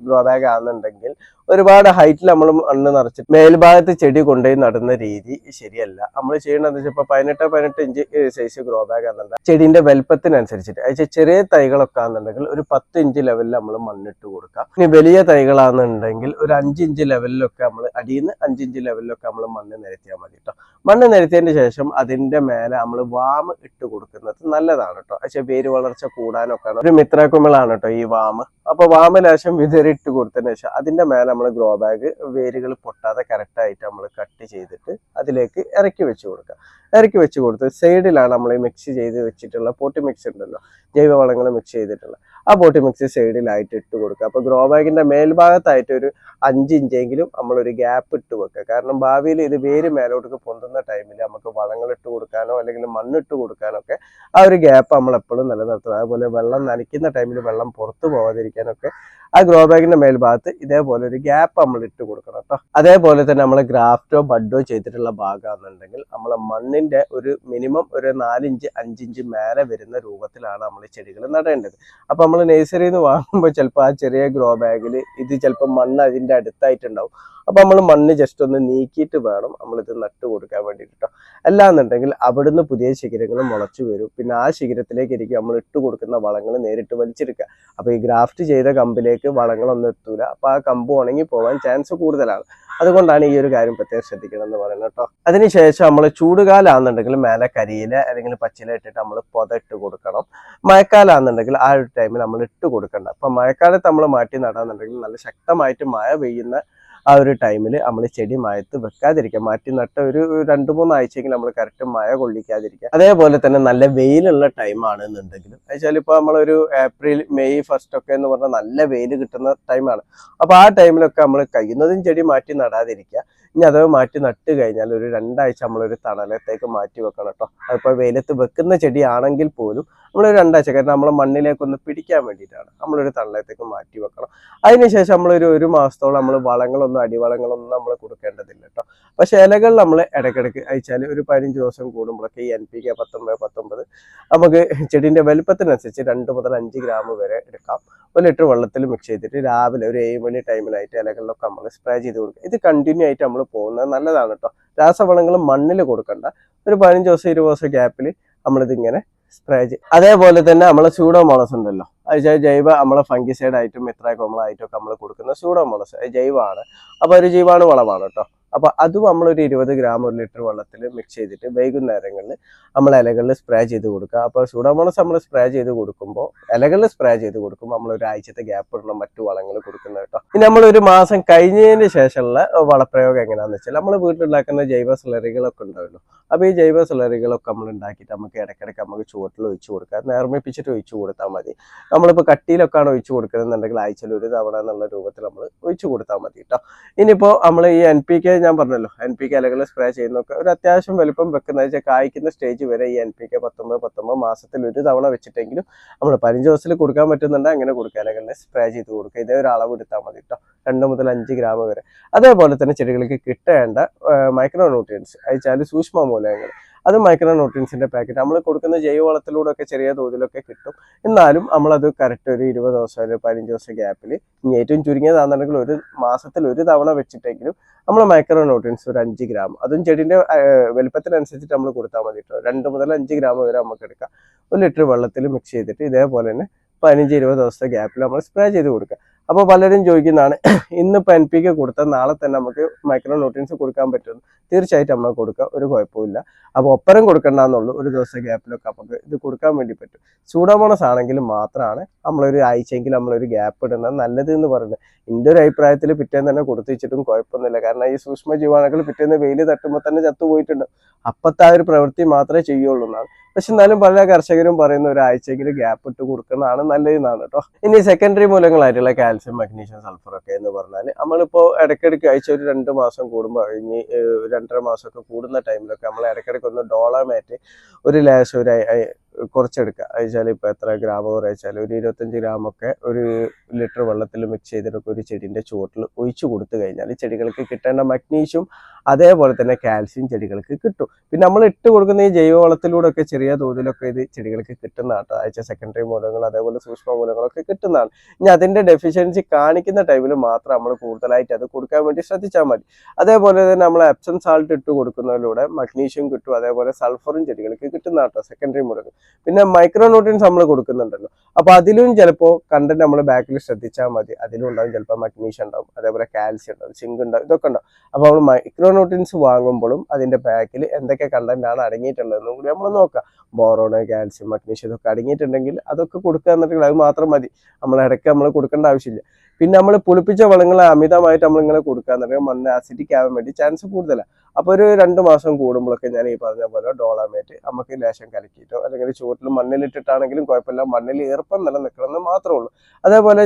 ഗ്രോ ബാഗ് ആണെന്നുണ്ടെങ്കിൽ ഒരുപാട് ഹൈറ്റിൽ നമ്മൾ മണ്ണ് നിറച്ച് മേൽഭാഗത്ത് ചെടി കൊണ്ടുപോയി നടുന്ന രീതി ശരിയല്ല. നമ്മൾ ചെയ്യേണ്ടത് ഇപ്പൊ പതിനെട്ട് പതിനെട്ട് ഇഞ്ച് സൈസ് ഗ്രോ ബാഗ് ആണെന്നുണ്ടെങ്കിൽ ചെടിന്റെ വലുപ്പത്തിനനുസരിച്ചിട്ട്. അത് ചെറിയ തൈകളൊക്കെ ആണെന്നുണ്ടെങ്കിൽ ഒരു പത്ത് ഇഞ്ച് ലെവലിൽ നമ്മൾ മണ്ണിട്ട് കൊടുക്കാം. ഇനി വലിയ തൈകളാണെന്നുണ്ടെങ്കിൽ ഒരു അഞ്ച് ഇഞ്ച് ലെവലിലൊക്കെ നമ്മൾ അടിയിൽ നിന്ന് അഞ്ച് ഇഞ്ച് ലെവലിലൊക്കെ നമ്മൾ മണ്ണ് നിരത്തിയാൽ മതി കേട്ടോ മണ്ണ് നിരത്തിയതിന് ശേഷം അതിന്റെ മേലെ നമ്മൾ വാമ് ഇട്ട് കൊടുക്കുന്നത് നല്ലതാണ് കേട്ടോ പക്ഷെ വേര് വളർച്ച കൂടാനൊക്കെ ഒരു മിത്രക്കുമിളാണ് കേട്ടോ ഈ വാമ് അപ്പൊ വാമ ലേശം വിതറിട്ട് കൊടുത്തതിന് ശേഷം അതിന്റെ മേലെ നമ്മൾ ഗ്രോ ബാഗ് വേരുകൾ പൊട്ടാതെ കറക്റ്റ് ആയിട്ട് നമ്മൾ കട്ട് ചെയ്തിട്ട് അതിലേക്ക് ഇറക്കി വെച്ച് കൊടുക്കുക. ഇറക്കി വെച്ച് കൊടുത്ത് സൈഡിലാണ് നമ്മൾ ഈ മിക്സ് ചെയ്ത് വെച്ചിട്ടുള്ള പോട്ടി മിക്സ് ഉണ്ടല്ലോ ജൈവവളങ്ങൾ മിക്സ് ചെയ്തിട്ടുള്ള. ആ പോട്ടി മിക്സ് സൈഡിലായിട്ട് ഇട്ട് കൊടുക്കുക. അപ്പോൾ ഗ്രോ ബാഗിന്റെ മേൽഭാഗത്തായിട്ട് ഒരു അഞ്ച് ഇഞ്ചെങ്കിലും നമ്മളൊരു ഗ്യാപ്പ് ഇട്ട് വെക്കുക. കാരണം ഭാവിയിൽ ഇത് വേര് മേലോട്ട് പൊന്തുന്ന ടൈമിൽ നമുക്ക് വളങ്ങൾ ഇട്ട് കൊടുക്കാനോ അല്ലെങ്കിൽ മണ്ണിട്ട് കൊടുക്കാനോ ഒക്കെ ആ ഒരു ഗ്യാപ്പ് നമ്മൾ എപ്പോഴും നിലനിർത്തുക അതുപോലെ വെള്ളം നനയ്ക്കുന്ന ടൈമിൽ വെള്ളം പുറത്തു പോകാതിരിക്കാനൊക്കെ ആ ഗ്രോ ബാഗിന്റെ മേൽഭാഗത്ത് ഇതേപോലെ ഒരു ഗ്യാപ്പ് നമ്മൾ ഇട്ട് കൊടുക്കണം കേട്ടോ അതേപോലെ തന്നെ നമ്മൾ ഗ്രാഫ്റ്റോ ബഡോ ചെയ്തിട്ടുള്ള ഭാഗമാണെന്നുണ്ടെങ്കിൽ നമ്മൾ മണ്ണിന്റെ ഒരു മിനിമം ഒരു നാലിഞ്ച് അഞ്ചിഞ്ച് മേലെ വരുന്ന രൂപത്തിലാണ് നമ്മൾ ചെടികൾ നടേണ്ടത്. അപ്പോൾ നമ്മൾ നഴ്സറിയിൽ നിന്ന് വാങ്ങുമ്പോൾ ചിലപ്പോൾ ആ ചെറിയ ഗ്രോ ബാഗിൽ ഇത് ചിലപ്പോൾ മണ്ണ് അതിന്റെ അടുത്തായിട്ടുണ്ടാവും. അപ്പൊ നമ്മൾ മണ്ണ് ജസ്റ്റ് ഒന്ന് നീക്കിയിട്ട് വേണം നമ്മളിത് നട്ട് കൊടുക്കാൻ വേണ്ടിയിട്ട് കേട്ടോ അല്ലാന്നുണ്ടെങ്കിൽ അവിടുന്ന് പുതിയ ശിഖരങ്ങൾ മുളച്ചു വരും. പിന്നെ ആ ശിഖരത്തിലേക്ക് ഇരിക്കും നമ്മൾ ഇട്ട് കൊടുക്കുന്ന വളങ്ങൾ നേരിട്ട് വലിച്ചെടുക്കുക. അപ്പൊ ഈ ഗ്രാഫ്റ്റ് ചെയ്ത കമ്പിലേക്ക് വളങ്ങളൊന്നും എത്തൂല. അപ്പൊ ആ കമ്പ് ഉണങ്ങി പോകാൻ ചാൻസ് കൂടുതലാണ്. അതുകൊണ്ടാണ് ഈ ഒരു കാര്യം പ്രത്യേകം ശ്രദ്ധിക്കണം എന്ന് പറയുന്നത് കേട്ടോ. അതിനുശേഷം നമ്മൾ ചൂടുകാലാണെന്നുണ്ടെങ്കിൽ മേലെ കരിയില അല്ലെങ്കിൽ പച്ചില ഇട്ടിട്ട് നമ്മൾ പൊത ഇട്ട് കൊടുക്കണം. മഴക്കാലാണെന്നുണ്ടെങ്കിൽ ആ ഒരു ടൈമിൽ നമ്മൾ ഇട്ട് കൊടുക്കണം അപ്പൊ മഴക്കാലത്ത് നമ്മൾ മാറ്റി നടാന്നുണ്ടെങ്കിൽ നല്ല ശക്തമായിട്ട് മഴ പെയ്യുന്ന ആ ഒരു ടൈമിൽ നമ്മൾ ചെടി മയത്ത് വെക്കാതിരിക്കുക. മാറ്റി നട്ട ഒരു രണ്ട് മൂന്ന് ആഴ്ചയെങ്കിലും നമ്മൾ കറക്റ്റ് മഴ കൊള്ളിക്കാതിരിക്കുക. അതേപോലെ തന്നെ നല്ല വെയിലുള്ള ടൈം ആണെന്നുണ്ടെങ്കിലും. വെച്ചാൽ ഇപ്പോൾ നമ്മളൊരു ഏപ്രിൽ മെയ് ഫസ്റ്റ് ഒക്കെ എന്ന് പറഞ്ഞാൽ നല്ല വെയിൽ കിട്ടുന്ന ടൈമാണ് അപ്പോൾ ആ ടൈമിലൊക്കെ നമ്മൾ കഴിയുന്നതും ചെടി മാറ്റി നടാതിരിക്കുക. ഇനി അത് മാറ്റി നട്ട് കഴിഞ്ഞാൽ ഒരു രണ്ടാഴ്ച നമ്മളൊരു തണലത്തേക്ക് മാറ്റി വെക്കണം കേട്ടോ അതിപ്പോൾ വെയിലത്ത് വെക്കുന്ന ചെടിയാണെങ്കിൽ പോലും നമ്മളൊരു രണ്ടാഴ്ച കാരണം നമ്മളെ മണ്ണിലേക്കൊന്ന് പിടിക്കാൻ വേണ്ടിയിട്ടാണ്. നമ്മളൊരു തള്ളയത്തേക്ക് മാറ്റി വെക്കണം. അതിനുശേഷം നമ്മളൊരു ഒരു മാസത്തോളം നമ്മൾ വളങ്ങളൊന്നും അടിവളങ്ങളൊന്നും നമ്മൾ കൊടുക്കേണ്ടതില്ല കേട്ടോ. പക്ഷെ ഇലകൾ നമ്മൾ ഇടയ്ക്കിടയ്ക്ക് അയച്ചാൽ ഒരു പതിനഞ്ച് ദിവസം കൂടുമ്പോഴൊക്കെ ഈ എൻ പി കെ പത്തൊമ്പത് പത്തൊമ്പത് നമുക്ക് ചെടീന്റെ വലുപ്പത്തിനനുസരിച്ച് രണ്ട് മുതൽ അഞ്ച് ഗ്രാം വരെ എടുക്കാം. ഒരു ലിറ്റർ വെള്ളത്തിൽ മിക്സ് ചെയ്തിട്ട് രാവിലെ ഒരു ഏഴ് മണി ടൈമിലായിട്ട് ഇലകളിലൊക്കെ നമ്മൾ സ്പ്രേ ചെയ്ത് കൊടുക്കുക. ഇത് കണ്ടിന്യൂ ആയിട്ട് നമ്മൾ പോകുന്നത് നല്ലതാണ് കേട്ടോ. രാസവളങ്ങൾ മണ്ണിൽ കൊടുക്കണ്ട. ഒരു പതിനഞ്ച് ദിവസം ഇരുപത് ദിവസം ഗ്യാപ്പിൽ നമ്മളിത് ഇങ്ങനെ സ്പ്രേ ചെയ്യും അതേപോലെ തന്നെ നമ്മൾ സ്യൂഡോമോണസ് ഉണ്ടല്ലോ. അത് ജൈവ നമ്മളെ ഫംഗിസൈഡ് ആയിട്ടും മിത്രാകോമളായിട്ടും ഒക്കെ നമ്മൾ കൊടുക്കുന്ന സൂഡോമോണസ് അത് ജൈവമാണ് അപ്പോൾ ഒരു ജീവാണു വളമാണ് കേട്ടോ. അപ്പൊ അതും നമ്മളൊരു ഇരുപത് ഗ്രാം ഒരു ലിറ്റർ വെള്ളത്തിൽ മിക്സ് ചെയ്തിട്ട് വൈകുന്നേരങ്ങളിൽ നമ്മൾ ഇലകളിൽ സ്പ്രേ ചെയ്ത് കൊടുക്കുക. അപ്പോൾ സൂഡോമോണസ് നമ്മൾ സ്പ്രേ ചെയ്ത് കൊടുക്കുമ്പോൾ ഇലകളിൽ സ്പ്രേ ചെയ്ത് കൊടുക്കുമ്പോൾ നമ്മൾ ഒരു ആഴ്ചത്തെ ഗ്യാപ്പ് ഇടണം മറ്റു വളങ്ങൾ കൊടുക്കുന്ന കേട്ടോ. ഇനി നമ്മൾ ഒരു മാസം കഴിഞ്ഞതിന് ശേഷമുള്ള വളപ്രയോഗം എങ്ങനെയാണെന്ന് വെച്ചാൽ നമ്മൾ വീട്ടിലുണ്ടാക്കുന്ന ജൈവ സ്ലറികളൊക്കെ ഉണ്ടാവുള്ളൂ അപ്പോൾ ഈ ജൈവ സ്ലറികളൊക്കെ നമ്മൾ ഉണ്ടാക്കിയിട്ട് നമുക്ക് ഇടയ്ക്കിടയ്ക്ക് നമുക്ക് ചുവട്ടിൽ ഒഴിച്ചു കൊടുക്കുക നേർമ്മിപ്പിച്ചിട്ട് ഒഴിച്ചു കൊടുത്താൽ മതി. നമ്മളിപ്പോൾ കട്ടിയിലൊക്കെയാണ് ഒഴിച്ചു കൊടുക്കുന്നതെന്നുണ്ടെങ്കിൽ ആഴ്ചയിൽ ഒരു തവണ എന്നുള്ള രൂപത്തിൽ നമ്മൾ ഒഴിച്ചു കൊടുത്താൽ മതി കേട്ടോ. ഇനിയിപ്പോൾ നമ്മൾ ഈ എൻ പി കെ ഞാൻ പറഞ്ഞല്ലോ എൻ പി കെ ഇലകൾ സ്പ്രേ ചെയ്യുന്നൊക്കെ ഒരു അത്യാവശ്യം വലുപ്പം വെക്കുന്ന വെച്ചാൽ കായ്ക്കുന്ന സ്റ്റേജ് വരെ ഈ എൻ പി കെ പത്തൊമ്പത് പത്തൊമ്പത് മാസത്തിൽ ഒരു തവണ വെച്ചിട്ടെങ്കിലും നമ്മൾ പതിനഞ്ച് ദിവസത്തിൽ കൊടുക്കാൻ പറ്റുന്നുണ്ട് അങ്ങനെ കൊടുക്കുക. ഇലകളിൽ സ്പ്രേ ചെയ്ത് കൊടുക്കുക. ഇതേ ഒരു അളവ് എടുത്താൽ മതി കേട്ടോ രണ്ട് മുതൽ അഞ്ച് ഗ്രാം വരെ. അതേപോലെ തന്നെ ചെടികൾക്ക് കിട്ടേണ്ട മൈക്രോ ന്യൂട്രിയൻസ് അയച്ചാൽ സൂക്ഷ്മ മൂലകങ്ങൾ അത് മൈക്രോ ന്യൂട്രിയൻസിന്റെ പാക്കറ്റ് നമ്മൾ കൊടുക്കുന്ന ജൈവവളത്തിലൂടെ ഒക്കെ ചെറിയ തോതിലൊക്കെ കിട്ടും. എന്നാലും നമ്മളത് കറക്റ്റ് ഒരു ഇരുപത് ദിവസം ഒരു പതിനഞ്ച് ദിവസം ഗ്യാപ്പിൽ ഇനി ഏറ്റവും ചുരുങ്ങിയതാണെന്നുണ്ടെങ്കിൽ ഒരു മാസത്തിൽ ഒരു തവണ വെച്ചിട്ടെങ്കിലും നമ്മൾ മൈക്രോ ന്യൂട്രിയൻസ് ഒരു അഞ്ച് ഗ്രാം. അതും ചെടിന്റെ വലുപ്പത്തിനനുസരിച്ചിട്ട് നമ്മൾ കൊടുത്താൽ മതി കേട്ടോ രണ്ട് മുതൽ അഞ്ച് ഗ്രാം വരെ നമുക്ക് എടുക്കാം. ഒരു ലിറ്റർ വെള്ളത്തിൽ മിക്സ് ചെയ്തിട്ട് ഇതേപോലെ തന്നെ പതിനഞ്ച് ഇരുപത് ദിവസത്തെ ഗ്യാപ്പിൽ നമ്മൾ സ്പ്രേ ചെയ്ത് കൊടുക്കുക. അപ്പോൾ പലരും ചോദിക്കുന്നതാണ് ഇന്നിപ്പോൾ എൻ പി കെ കൊടുത്താൽ നാളെ തന്നെ നമുക്ക് മൈക്രോ ന്യൂട്രിയൻസ് കൊടുക്കാൻ പറ്റുമെന്ന് തീർച്ചയായിട്ടും നമ്മൾ കൊടുക്കുക ഒരു കുഴപ്പമില്ല അപ്പോൾ ഒപ്പരം കൊടുക്കണ്ടെന്നുള്ളൂ ഒരു ദിവസം ഗ്യാപ്പിലൊക്കെ നമുക്ക് ഇത് കൊടുക്കാൻ വേണ്ടി പറ്റും. സൂഡോമോണസ് ആണെങ്കിൽ മാത്രമാണ് നമ്മളൊരു ആഴ്ചയെങ്കിലും നമ്മളൊരു ഗ്യാപ്പ് ഇടുന്നത് നല്ലത് എന്ന് പറയുന്നത്. എന്റെ ഒരു അഭിപ്രായത്തിൽ പിറ്റേന്ന് തന്നെ കൊടുത്തിച്ചിട്ടും കുഴപ്പമൊന്നുമില്ല. കാരണം ഈ സൂക്ഷ്മ ജീവാണുക്കൾ പിറ്റേന്ന് വെയിൽ തട്ടുമ്പോൾ തന്നെ ചത്തുപോയിട്ടുണ്ട്. അപ്പത്തെ ആ ഒരു പ്രവൃത്തി മാത്രമേ ചെയ്യുള്ളൂ എന്നാണ്. പക്ഷെ എന്നാലും പല കർഷകരും പറയുന്ന ഒരാഴ്ചയെങ്കിൽ ഗ്യാപ്പ് ഇട്ട് കൊടുക്കുന്നതാണ് നല്ലതെന്നാണ് കേട്ടോ ഇനി സെക്കൻഡറി മൂലങ്ങളായിട്ടുള്ള കാൽസ്യം മഗ്നീഷ്യം സൾഫർ ഒക്കെ എന്ന് പറഞ്ഞാൽ നമ്മളിപ്പോൾ ഇടയ്ക്കിടയ്ക്ക് ആഴ്ച ഒരു രണ്ട് മാസം കൂടുമ്പോൾ ഇനി രണ്ടര മാസമൊക്കെ കൂടുന്ന ടൈമിലൊക്കെ നമ്മൾ ഇടയ്ക്കിടയ്ക്ക് ഒന്ന് ഡോളാമേറ്റ് ഒരു ലേശം ഒരു കുറച്ചെടുക്കുക. വെച്ചാൽ ഇപ്പോൾ എത്ര ഗ്രാം വെച്ചാൽ ഒരു ഇരുപത്തഞ്ച് ഗ്രാമൊക്കെ ഒരു ലിറ്റർ വെള്ളത്തിൽ മിക്സ് ചെയ്തിട്ടൊക്കെ ഒരു ചെടിന്റെ ചുവട്ടിൽ ഒഴിച്ചു കൊടുത്തു കഴിഞ്ഞാൽ ചെടികൾക്ക് കിട്ടേണ്ട മഗ്നീഷ്യം അതേപോലെ തന്നെ കാൽസ്യം ചെടികൾക്ക് കിട്ടും. പിന്നെ നമ്മൾ ഇട്ട് കൊടുക്കുന്ന ഈ ജൈവ വളത്തിലൂടെയൊക്കെ ചെറിയ തോതിലൊക്കെ ഇത് ചെടികൾക്ക് കിട്ടുന്നതാണ് കേട്ടോ. അയച്ച സെക്കൻഡറി മൂലങ്ങൾ അതേപോലെ സൂക്ഷ്മ മൂലങ്ങളൊക്കെ കിട്ടുന്നതാണ്. ഇനി അതിന്റെ ഡെഫിഷ്യൻസി കാണിക്കുന്ന ടൈമിൽ മാത്രം നമ്മൾ കൂടുതലായിട്ട് അത് കൊടുക്കാൻ വേണ്ടി ശ്രദ്ധിച്ചാൽ മതി. അതേപോലെ തന്നെ നമ്മൾ എപ്സം സാൾട്ട് ഇട്ട് കൊടുക്കുന്നതിലൂടെ മഗ്നീഷ്യം കിട്ടും. അതേപോലെ സൾഫറും ചെടികൾക്ക് കിട്ടുന്ന കേട്ടോ സെക്കൻഡറി മൂലങ്ങൾ. പിന്നെ മൈക്രോ ന്യൂട്രിയൻസ് നമ്മൾ കൊടുക്കുന്നുണ്ടല്ലോ. അപ്പൊ അതിലും ചിലപ്പോൾ കണ്ടന്റ് നമ്മൾ ബാക്കിൽ ശ്രദ്ധിച്ചാൽ മതി. അതിലും ഉണ്ടാവും ചിലപ്പോൾ മഗ്നീഷ്യം ഉണ്ടാവും അതേപോലെ കാൽസ്യം ഉണ്ടാവും സിങ്ക് ഉണ്ടാവും ഇതൊക്കെ ഉണ്ടാവും. അപ്പോൾ നമ്മൾ മൈക്രോ ന്യൂട്രിയൻസ് വാങ്ങുമ്പോഴും അതിന്റെ ബാക്കിൽ എന്തൊക്കെ കണ്ടന്റ് ആണ് അടങ്ങിയിട്ടുള്ളതെന്നും കൂടി നമ്മൾ നോക്കാം. ബോറോണ് കാൽസ്യം മഗ്നീഷ്യം ഇതൊക്കെ അടങ്ങിയിട്ടുണ്ടെങ്കിൽ അതൊക്കെ കൊടുക്കുക എന്നുണ്ടെങ്കിൽ അത് മാത്രം മതി. നമ്മൾ ഇടയ്ക്ക് നമ്മൾ കൊടുക്കേണ്ട ആവശ്യമില്ല. പിന്നെ നമ്മൾ പുളിപ്പിച്ച വളങ്ങൾ അമിതമായിട്ട് നമ്മൾ ഇങ്ങനെ കൊടുക്കുക എന്നുണ്ടെങ്കിൽ മണ്ണ് ആസിഡിക് ആവാൻ വേണ്ടി ചാൻസ് കൂടുതലാണ് അപ്പോൾ ഒരു രണ്ട് മാസം കൂടുമ്പോഴൊക്കെ ഞാൻ ഈ പറഞ്ഞ പോലെ ഡോളാമേറ്റ് നമുക്ക് ലേശം കലക്കിയിട്ടോ അല്ലെങ്കിൽ ചുവട്ടിൽ മണ്ണിലിട്ടിട്ടാണെങ്കിലും കുഴപ്പമില്ല. മണ്ണിൽ ഈർപ്പം നിലനിൽക്കണമെന്ന് മാത്രമേ ഉള്ളൂ. അതേപോലെ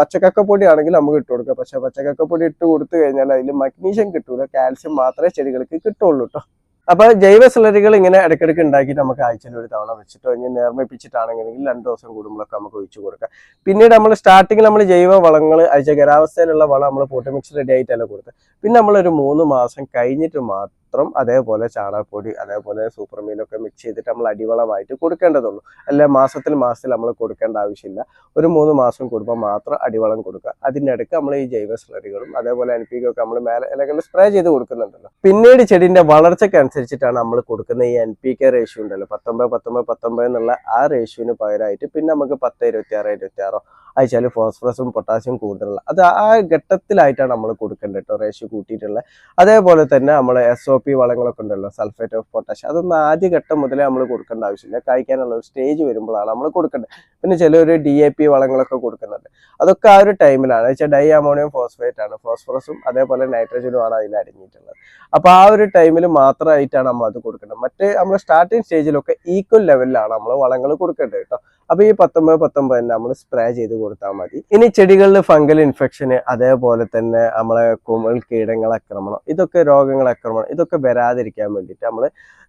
പച്ചക്കക്കപ്പൊടി ആണെങ്കിൽ നമുക്ക് ഇട്ട് കൊടുക്കാം. പക്ഷേ പച്ചക്കക്കപ്പൊടി ഇട്ട് കൊടുത്തു കഴിഞ്ഞാൽ അതിൽ മഗ്നീഷ്യം കിട്ടൂല. കാൽസ്യം മാത്രമേ ചെടികൾക്ക് കിട്ടുള്ളൂ കേട്ടോ അപ്പൊ ജൈവ സ്ലറികൾ ഇങ്ങനെ ഇടയ്ക്കിടയ്ക്ക് ഉണ്ടാക്കിയിട്ട് നമുക്ക് ആഴ്ചയിൽ ഒരു തവണ വെച്ചിട്ടോ ഇനി നേർമ്മിപ്പിച്ചിട്ടാണെങ്കിൽ രണ്ട് ദിവസം കൂടുമ്പോഴൊക്കെ നമുക്ക് ഒഴിച്ചു കൊടുക്കാം. പിന്നീട് നമ്മൾ സ്റ്റാർട്ടിങ്ങിൽ നമ്മൾ ജൈവ വളങ്ങൾ അയച്ച ഖരാവസ്ഥയിലുള്ള വളം നമ്മൾ പോട്ട് മിക്സ് റെഡി ആയിട്ടല്ല കൊടുത്തത്. പിന്നെ നമ്മളൊരു മൂന്ന് മാസം കഴിഞ്ഞിട്ട് മാത്രം അതേപോലെ ചാണകപ്പൊടി അതേപോലെ സൂപ്പർ മീനൊക്കെ മിക്സ് ചെയ്തിട്ട് നമ്മൾ അടിവളമായിട്ട് കൊടുക്കേണ്ടതുള്ളൂ. അല്ല? മാസത്തിൽ മാസത്തിൽ നമ്മൾ കൊടുക്കേണ്ട ആവശ്യമില്ല. ഒരു മൂന്ന് മാസം കൂടുമ്പോൾ മാത്രം അടിവളം കൊടുക്കുക. അതിന്റെ ഇടയ്ക്ക് നമ്മൾ ഈ ജൈവ സ്ലറികളും അതേപോലെ ഒക്കെ നമ്മൾ മേലെ ഇലകളിൽ സ്പ്രേ ചെയ്ത് കൊടുക്കുന്നുണ്ടല്ലോ. പിന്നീട് ചെടിന്റെ വളർച്ചയ്ക്ക് അനുസരിച്ചിട്ടാണ് നമ്മൾ കൊടുക്കുന്ന ഈ എൻ പി കെ റേഷ്യോ ഉണ്ടല്ലോ. പത്തൊമ്പത് പത്തൊമ്പത് പത്തൊമ്പത് എന്നുള്ള ആ റേഷ്യോന് പകരമായിട്ട് പിന്നെ നമുക്ക് പത്ത് ഇരുപത്തി ആറ് ഇരുപത്തി ആറോ അയച്ചാൽ ഫോസ്ഫറസും പൊട്ടാസ്യം കൂടുതലുള്ള അത് ആ ഘട്ടത്തിലായിട്ടാണ് നമ്മൾ കൊടുക്കേണ്ടത് കേട്ടോ റേഷ്യോ കൂട്ടിയിട്ടുള്ള. അതേപോലെ തന്നെ നമ്മൾ എസ് ഒ പി വളങ്ങളൊക്കെ ഉണ്ടല്ലോ സൾഫേറ്റ് ഓഫ് പൊട്ടാഷ്യം അതൊന്നും ആദ്യ ഘട്ടം മുതലേ നമ്മൾ കൊടുക്കേണ്ട ആവശ്യമില്ല. കായ്ക്കാനുള്ള ഒരു സ്റ്റേജ് വരുമ്പോഴാണ് നമ്മൾ കൊടുക്കേണ്ടത്. പിന്നെ ചിലർ ഡി എ പി വളങ്ങളൊക്കെ കൊടുക്കുന്നുണ്ട് അതൊക്കെ ആ ഒരു ടൈമിലാണ്. വെച്ചാൽ ഡൈ അമോണിയം ഫോസ്ഫേറ്റ് ആണ്. ഫോസ്ഫറസും അതേപോലെ നൈട്രജനും ആണ് അതിൽ അടങ്ങിയിട്ടുള്ളത്. അപ്പോൾ ആ ഒരു ടൈമിൽ മാത്രമായിട്ടാണ് നമ്മൾ അത് കൊടുക്കേണ്ടത്. മറ്റേ നമ്മൾ സ്റ്റാർട്ടിങ് സ്റ്റേജിലൊക്കെ ഈക്വൽ ലെവലിലാണ് നമ്മൾ വളങ്ങൾ കൊടുക്കേണ്ടത് കേട്ടോ. അപ്പൊ ഈ പത്തൊമ്പത് പത്തൊമ്പത് നമ്മൾ സ്പ്രേ ചെയ്ത് കൊടുത്താൽ മതി. ഇനി ചെടികളിൽ ഫംഗൽ ഇൻഫെക്ഷന് അതേപോലെ തന്നെ നമ്മളെ കുമിൾ കീടങ്ങൾ ആക്രമണം ഇതൊക്കെ രോഗങ്ങൾ ആക്രമണം ഇതൊക്കെ വരാതിരിക്കാൻ വേണ്ടിയിട്ട് നമ്മൾ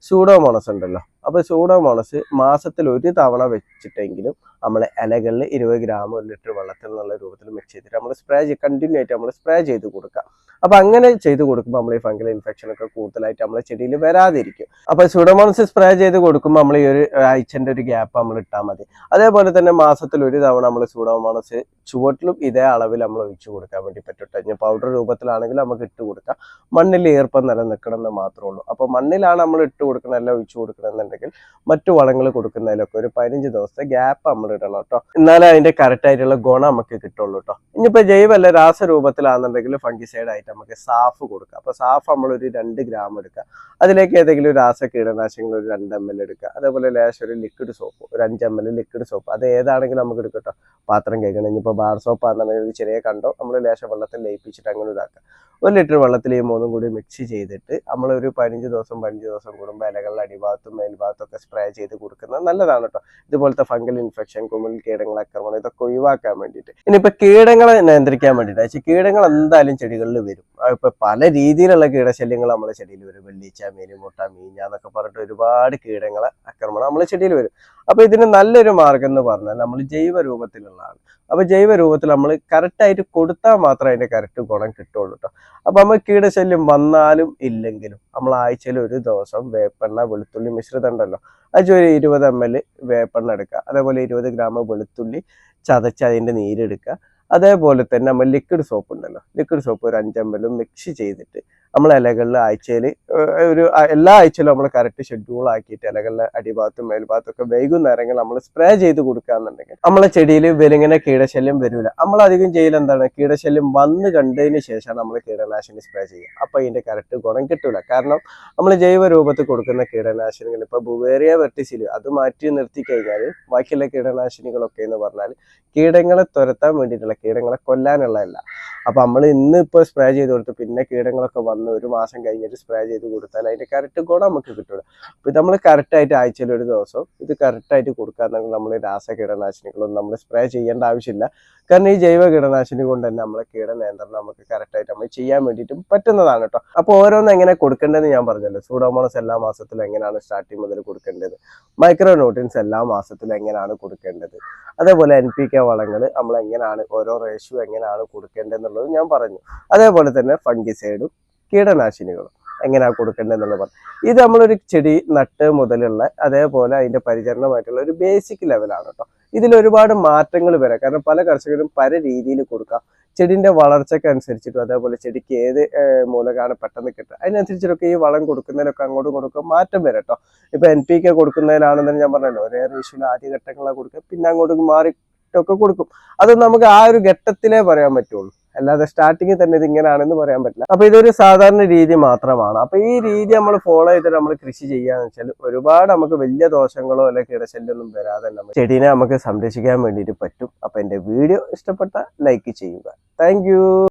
സൂഡോമോണസ് ഉണ്ടല്ലോ. അപ്പൊ സൂഡോമോണസ് മാസത്തിൽ ഒരു തവണ വെച്ചിട്ടെങ്കിലും നമ്മൾ ഇലകളിൽ ഇരുപത് ഗ്രാം ഒരു ലിറ്റർ വെള്ളത്തിൽ എന്നുള്ള രൂപത്തിൽ മിക്സ് ചെയ്തിട്ട് നമ്മൾ സ്പ്രേ ചെയ്ത് കണ്ടിന്യൂ ആയിട്ട് നമ്മൾ സ്പ്രേ ചെയ്ത് കൊടുക്കുക. അപ്പോൾ അങ്ങനെ ചെയ്ത് കൊടുക്കുമ്പോൾ നമ്മൾ ഈ ഫംഗൽ ഇൻഫെക്ഷൻ ഒക്കെ കൂടുതലായിട്ട് നമ്മളെ ചെടിയിൽ വരാതിരിക്കും. അപ്പോൾ സൂഡോമോണസ് സ്പ്രേ ചെയ്ത് കൊടുക്കുമ്പോൾ നമ്മൾ ഈ ഒരു ആഴ്ചന്റെ ഒരു ഗ്യാപ്പ് നമ്മൾ ഇട്ടാൽ മതി. അതേപോലെ തന്നെ മാസത്തിൽ ഒരു തവണ നമ്മൾ സൂഡോമോണസ് ചുവട്ടിലും ഇതേ അളവിൽ നമ്മൾ ഒഴിച്ചു കൊടുക്കാൻ വേണ്ടി പറ്റട്ടെ ഇനി പൗഡർ രൂപത്തിലാണെങ്കിൽ നമുക്ക് ഇട്ട് കൊടുക്കാം. മണ്ണിൽ ഈർപ്പം നിലനിൽക്കണം എന്ന് മാത്രമേ ഉള്ളൂ. അപ്പോൾ മണ്ണിലാണ് നമ്മൾ ഇട്ട് കൊടുക്കണം എല്ലാം ഒഴിച്ചു കൊടുക്കണമെന്നുണ്ടെങ്കിൽ മറ്റു വളങ്ങൾ കൊടുക്കുന്നതിലൊക്കെ ഒരു പതിനഞ്ച് ദിവസത്തെ ഗ്യാപ്പ് നമ്മൾ ഇടണം കേട്ടോ എന്നാലേ അതിന്റെ കറക്റ്റായിട്ടുള്ള ഗുണം നമുക്ക് കിട്ടുള്ളൂ കേട്ടോ ഇനിയിപ്പോൾ ജൈവല്ല രാസരൂപത്തിലാണെന്നുണ്ടെങ്കിൽ ഫംഗിസൈഡ് ആയിട്ട് നമുക്ക് സാഫ് കൊടുക്കാം. അപ്പോൾ സാഫ് നമ്മൾ ഒരു രണ്ട് ഗ്രാം എടുക്കുക. അതിലേക്ക് ഏതെങ്കിലും രാസ കീടനാശിനികൾ ഒരു രണ്ട് എം എൽ എടുക്കുക. അതേപോലെ ലേശം ഒരു ലിക്വിഡ് സോപ്പ് ഒരു അഞ്ച് എം എൽ ലിക്വിഡ് സോപ്പ് അത് ഏതാണെങ്കിലും നമുക്ക് എടുക്കാം കേട്ടോ പാത്രം കേൾക്കണം ഇനിയിപ്പോൾ ബാർ സോപ്പ് ആണെന്നുണ്ടെങ്കിൽ ഒരു ചെറിയ കണ്ടോ? നമ്മൾ ലേശം വെള്ളത്തിൽ ലയിപ്പിച്ചിട്ട് അങ്ങനെ ഇതാക്കുക. ഒരു ലിറ്റർ വെള്ളത്തിൽ ഈ മൂന്നും കൂടി മിക്സ് ചെയ്തിട്ട് നമ്മളൊരു പതിനഞ്ച് ദിവസം പതിനഞ്ച് ദിവസം കൂടുമ്പോൾ ഇലകളുടെ അടിഭാഗത്തും മേൽഭാഗത്തും ഒക്കെ സ്പ്രേ ചെയ്ത് കൊടുക്കുന്നത് നല്ലതാണ് കേട്ടോ ഇതുപോലത്തെ ഫംഗൽ ഇൻഫെക്ഷൻ കുമിൽ കീടങ്ങൾ ആക്രമണം ഇതൊക്കെ ഒഴിവാക്കാൻ വേണ്ടിയിട്ട്. ഇനിയിപ്പോൾ കീടങ്ങളെ നിയന്ത്രിക്കാൻ വേണ്ടിയിട്ട് പക്ഷേ കീടങ്ങൾ എന്തായാലും ചെടികളിൽ വരും. ഇപ്പോൾ പല രീതിയിലുള്ള കീടശല്യങ്ങൾ നമ്മളെ ചെടിയിൽ വരും. വെള്ളിച്ച മീനുമുട്ട മീഞ്ഞ എന്നൊക്കെ പറഞ്ഞിട്ട് ഒരുപാട് കീടങ്ങളെ ആക്രമണം നമ്മളെ ചെടിയിൽ വരും. അപ്പൊ ഇതിന് നല്ലൊരു മാർഗം എന്ന് പറഞ്ഞാൽ നമ്മൾ ജൈവ രൂപത്തിലുള്ളതാണ് അപ്പൊ ജൈവ രൂപത്തിൽ നമ്മൾ കറക്റ്റായിട്ട് കൊടുത്താൽ മാത്രമേ അതിന്റെ കറക്റ്റ് ഗുണം കിട്ടുള്ളൂ കേട്ടോ അപ്പൊ നമ്മൾ കീടശല്യം വന്നാലും ഇല്ലെങ്കിലും നമ്മൾ ആഴ്ചയിൽ ഒരു ദിവസം വേപ്പെണ്ണ വെളുത്തുള്ളി മിശ്രിതം ഉണ്ടല്ലോ അത് ഒരു ഇരുപത് എം എൽ വേപ്പെണ്ണ എടുക്കുക. അതേപോലെ ഇരുപത് ഗ്രാം വെളുത്തുള്ളി ചതച്ച് അതിന്റെ നീരെടുക്കുക അതേപോലെ തന്നെ നമ്മൾ ലിക്വിഡ് സോപ്പ് ഉണ്ടല്ലോ ലിക്വിഡ് സോപ്പ് ഒരു അഞ്ച് മിക്സ് ചെയ്തിട്ട് നമ്മൾ ഇലകളിൽ ആഴ്ചയിൽ ഒരു എല്ലാ ആഴ്ചയിലും നമ്മൾ കറക്റ്റ് ഷെഡ്യൂൾ ആക്കിയിട്ട് ഇലകളിലെ അടിഭാഗത്തും മേൽഭാഗത്തും ഒക്കെ വൈകുന്നേരങ്ങൾ നമ്മൾ സ്പ്രേ ചെയ്ത് കൊടുക്കുകയെന്നുണ്ടെങ്കിൽ നമ്മളെ ചെടിയിൽ വെലിങ്ങനെ കീടശല്യം വരില്ല നമ്മൾ അധികം ചെയ്യൽ എന്താണ്? കീടശല്യം വന്ന് കണ്ടതിന് ശേഷമാണ് നമ്മൾ കീടനാശിനി സ്പ്രേ ചെയ്യുക. അപ്പോൾ ഇതിന്റെ കറക്റ്റ് ഗുണം കിട്ടൂല. കാരണം നമ്മൾ ജൈവ രൂപത്തിൽ കൊടുക്കുന്ന കീടനാശിനികൾ ഇപ്പോൾ ബുവേറിയ വെർട്ടിസിൽ അത് മാറ്റി നിർത്തി കഴിഞ്ഞാൽ ബാക്കിയുള്ള കീടനാശിനികളൊക്കെ എന്ന് പറഞ്ഞാൽ കീടങ്ങളെ തുരത്താൻ വേണ്ടിയിട്ടുള്ള കീടങ്ങളെ കൊല്ലാനുള്ളതല്ല. അപ്പൊ നമ്മൾ ഇന്ന് ഇപ്പോൾ സ്പ്രേ ചെയ്ത് കൊടുത്ത് പിന്നെ കീടങ്ങളൊക്കെ വന്ന് ഒരു മാസം കഴിഞ്ഞിട്ട് സ്പ്രേ ചെയ്ത് കൊടുത്താൽ അതിന്റെ കറക്റ്റ് ഗുണം നമുക്ക് കിട്ടുള്ളൂ അപ്പോൾ ഇത് നമ്മൾ കറക്റ്റ് ആയിട്ട് ആഴ്ചയിൽ ഒരു ദിവസം ഇത് കറക്റ്റ് ആയിട്ട് കൊടുക്കാന്നെങ്കിൽ നമ്മൾ രാസ കീടനാശിനികളൊന്നും നമ്മൾ സ്പ്രേ ചെയ്യേണ്ട ആവശ്യമില്ല. കാരണം ഈ ജൈവ കീടനാശിനി കൊണ്ട് തന്നെ നമ്മളെ കീടനിയന്ത്രണം നമുക്ക് കറക്റ്റ് ആയിട്ട് നമ്മൾ ചെയ്യാൻ വേണ്ടിയിട്ടും പറ്റുന്നതാണ് കേട്ടോ. അപ്പോൾ ഓരോന്ന് എങ്ങനെ കൊടുക്കേണ്ടതെന്ന് ഞാൻ പറഞ്ഞല്ലോ. സൂഡോമോണസ് എല്ലാ മാസത്തിലും എങ്ങനെയാണ് സ്റ്റാർട്ടിങ് മുതൽ കൊടുക്കേണ്ടത്? മൈക്രോ ന്യൂട്രിയൻസ് എല്ലാ മാസത്തിലും എങ്ങനെയാണ് കൊടുക്കേണ്ടത്? അതേപോലെ എൻ പി കെ വളങ്ങൾ നമ്മൾ എങ്ങനെയാണ് ഓരോ റേഷ്യോ എങ്ങനെയാണ് കൊടുക്കേണ്ടതെന്നുള്ളത് ഞാൻ പറഞ്ഞു. അതേപോലെ തന്നെ ഫംഗിസൈഡും കീടനാശിനികളും എങ്ങനെയാണ് കൊടുക്കേണ്ടതെന്നുള്ള പറഞ്ഞു. ഇത് നമ്മളൊരു ചെടി നട്ട് മുതലുള്ള അതേപോലെ അതിന്റെ പരിചരണമായിട്ടുള്ള ഒരു ബേസിക് ലെവലാണ് കേട്ടോ ഇതിൽ ഒരുപാട് മാറ്റങ്ങൾ വരാം. കാരണം പല കർഷകരും പല രീതിയിൽ കൊടുക്കാം. ചെടിന്റെ വളർച്ചയ്ക്ക് അനുസരിച്ചിട്ടും അതേപോലെ ചെടിക്ക് ഏത് മൂലകാണ് പെട്ടെന്ന് കിട്ടുക. അതിനനുസരിച്ചിട്ടൊക്കെ ഈ വളം കൊടുക്കുന്നതിലൊക്കെ അങ്ങോട്ടും കൊടുക്കുക മാറ്റം വരാം കേട്ടോ ഇപ്പൊ എൻ പി കെ കൊടുക്കുന്നതിലാണെന്ന് ഞാൻ പറഞ്ഞല്ലോ ഒരേ റേഷ്യോയിൽ ആദ്യ ഘട്ടങ്ങളാണ് കൊടുക്കുക. പിന്നെ അങ്ങോട്ട് മാറിയിട്ടൊക്കെ കൊടുക്കും. അത് നമുക്ക് ആ ഒരു ഘട്ടത്തിലേ പറയാൻ പറ്റുള്ളൂ. അല്ലാതെ സ്റ്റാർട്ടിങ്ങിൽ തന്നെ ഇത് ഇങ്ങനെയാണെന്ന് പറയാൻ പറ്റില്ല. അപ്പൊ ഇതൊരു സാധാരണ രീതി മാത്രമാണ്. അപ്പൊ ഈ രീതി നമ്മൾ ഫോളോ ചെയ്തിട്ട് നമ്മൾ കൃഷി ചെയ്യാന്ന് വെച്ചാൽ ഒരുപാട് നമുക്ക് വലിയ ദോഷങ്ങളോ അല്ലെങ്കിൽ കിടശല്യൊന്നും വരാതെ നമ്മൾ ചെടീനെ നമുക്ക് സംരക്ഷിക്കാൻ വേണ്ടിയിട്ട് പറ്റും. അപ്പൊ എന്റെ വീഡിയോ ഇഷ്ടപ്പെട്ട ലൈക്ക് ചെയ്യുക. താങ്ക്